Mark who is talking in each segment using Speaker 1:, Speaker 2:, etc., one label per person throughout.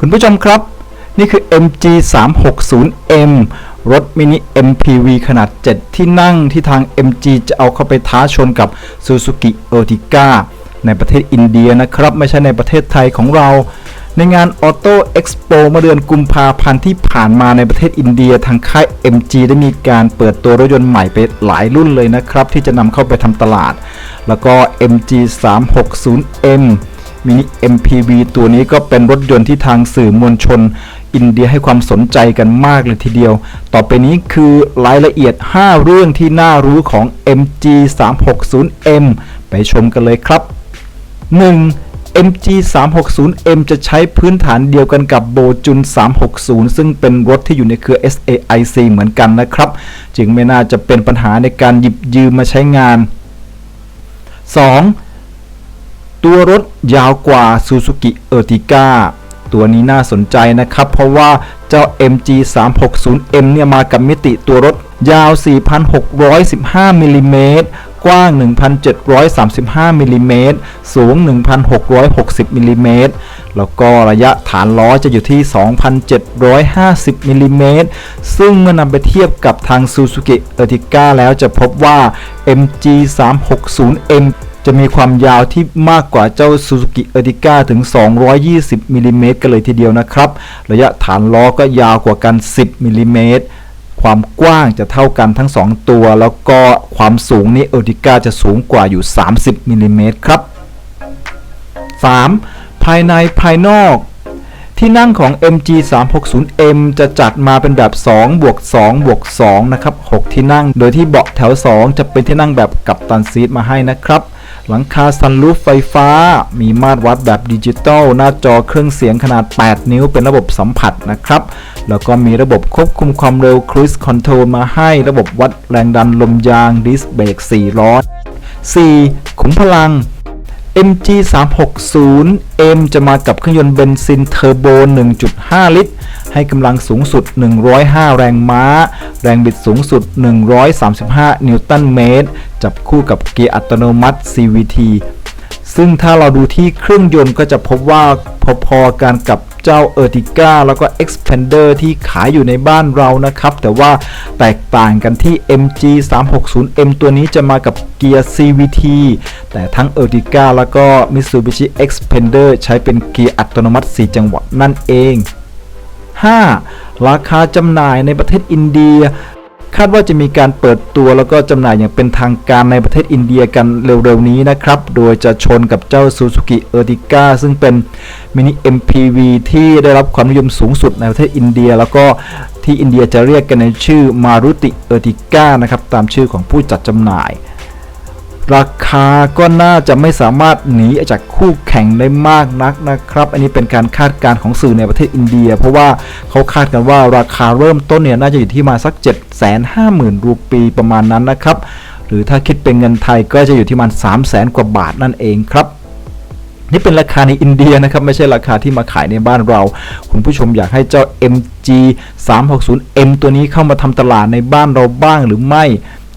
Speaker 1: คุณผู้ชมครับ นี่คือ MG 3 6 0 M รถมินิ MPV ขนาด 7 ที่นั่งที่ทาง MG จะเอาเข้าไปท้าชนกับ Suzuki Ertiga ในประเทศอินเดียนะครับ ไม่ใช่ในประเทศไทยของเรา ในงาน Auto Expo เมื่อเดือนกุมภาพันธ์ที่ผ่านมาในประเทศอินเดียทางค่าย MG ได้มีการเปิดตัวรถยนต์ใหม่ไปหลายรุ่นเลยนะครับ ที่จะนำเข้าไปทำตลาด แล้วก็ MG 3 6 0 M มินิ MPV ตัวนี้ก็เป็นรถยนต์ที่ทางสื่อมวลชน อินเดียให้ความสนใจกันมากเลยทีเดียว ต่อไปนี้คือรายละเอียด 5 เรื่องที่น่ารู้ของ MG 360M ไปชมกันเลยครับ 1. MG 360M จะใช้พื้นฐานเดียวกันกับโบจุน 360 ซึ่งเป็นรถที่อยู่ในเครือ SAIC เหมือนกันนะครับ จึงไม่น่าจะเป็นปัญหาในการหยิบยืมมาใช้งาน 2. ตัวรถยาวกว่า Suzuki Ertiga ตัวนี้น่าสนใจนะครับ เพราะว่าเจ้า MG 360M เนี่ยมากับมิติตัวรถยาว 4,615มิลลิเมตรกว้าง 1,735มิลลิเมตรสูง 1,660มิลลิเมตรแล้วก็ระยะฐานล้อจะอยู่ที่ 2,750มิลลิเมตรซึ่งเมื่อนำไปเทียบกับทาง Suzuki Ertiga แล้วจะพบว่า MG 360M จะมีความยาวที่มากกว่าเจ้า Suzuki Ertiga ถึง 220มิลลิเมตรกันเลยทีเดียวนะครับ ระยะฐานล้อก็ยาวกว่ากัน 10มิลลิเมตรความกว้างจะเท่ากันทั้ง 2 ตัว แล้วก็ความสูงนี้ Ertiga จะสูงกว่าอยู่ 30มิลลิเมตรครับ 3. ภายในภายนอก ที่นั่งของ MG 360M จะจัดมาเป็นแบบ 2 บวก 2 บวก 2 นะครับ 6 ที่นั่ง โดยที่เบาะแถว 2 จะเป็นที่นั่งแบบกับตันซีทมาให้นะครับ หลังคาซันรูฟไฟฟ้า มีมาตรวัดแบบดิจิตอลหน้าจอเครื่องเสียงขนาด 8 นิ้วเป็นระบบสัมผัสนะครับ แล้วก็มีระบบควบคุมความเร็ว Cruise Control มาให้ระบบวัดแรงดันลมยางดิสเบรก4ล้อ 4. ขุมพลัง MG 360 M จะมากับเครื่องยนต์เบนซินเทอร์โบ 1.5 ลิตร ให้กำลังสูงสุด 105 แรงม้า แรงบิดสูงสุด 135 นิวตันเมตร จับคู่กับเกียร์อัตโนมัติ CVT ซึ่งถ้าเราดูที่เครื่องยนต์ก็จะพบว่าพอๆกันกับ เจ้า Ertiga แล้วก็ Expander ที่ขายอยู่ในบ้านเรานะครับ แต่ว่าแตกต่างกันที่ MG 360M ตัวนี้จะมากับเกียร์ CVT แต่ทั้ง Ertiga แล้วก็ Mitsubishi Expander ใช้เป็นเกียร์อัตโนมัติ 4 จังหวะนั่นเอง 5. ราคาจำหน่ายในประเทศอินเดีย คาดว่าจะมีการเปิดตัวแล้วก็จำหน่ายอย่างเป็นทางการในประเทศอินเดียกันเร็วๆนี้นะครับ โดยจะชนกับเจ้า Suzuki Ertiga ซึ่งเป็นมินิ MPV ที่ได้รับความนิยมสูงสุดในประเทศอินเดีย แล้วก็ที่อินเดียจะเรียกกันในชื่อ Maruti Ertiga นะครับตามชื่อของผู้จัดจำหน่าย ราคาก็น่าจะไม่สามารถหนีจากคู่แข่งได้มากนักนะครับ อันนี้เป็นการคาดการณ์ของสื่อในประเทศอินเดีย เพราะว่าเขาคาดกันว่าราคาเริ่มต้นเนี่ยน่าจะอยู่ที่มาสัก 7 5 0 0 0 0 รูปีประมาณนั้นนะครับ หรือถ้าคิดเป็นเงินไทยก็จะอยู่ที่ประมัน 3 0 0 0 0 0 กว่าบาทนั่นเองครับนี่เป็นราคาในอินเดียนะครับ ไม่ใช่ราคาที่มาขายในบ้านเรา คุณผู้ชมอยากให้เจ้า MG 360M ตัวนี้เข้ามาทำตลาดในบ้านเราบ้างหรือไม่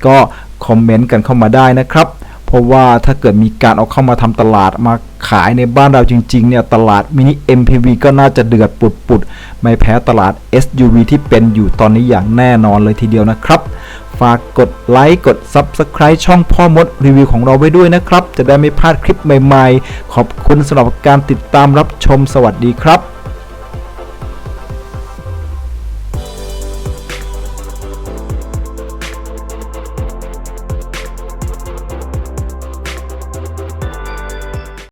Speaker 1: ก็ คอมเมนต์กันเข้ามาได้นะครับ เพราะว่าถ้าเกิดมีการเอาเข้ามาทำตลาดมาขายในบ้านเราจริงๆเนี่ยตลาดมินิ MPV ก็น่าจะเดือดปุดๆ ไม่แพ้ตลาด SUV ที่เป็นอยู่ตอนนี้อย่างแน่นอนเลยทีเดียวนะครับ ฝากกดไลค์กด Subscribe ช่องพ่อมดรีวิวของเราไว้ด้วยนะครับ จะได้ไม่พลาดคลิปใหม่ๆ ขอบคุณสำหรับการติดตามรับชมสวัสดีครับ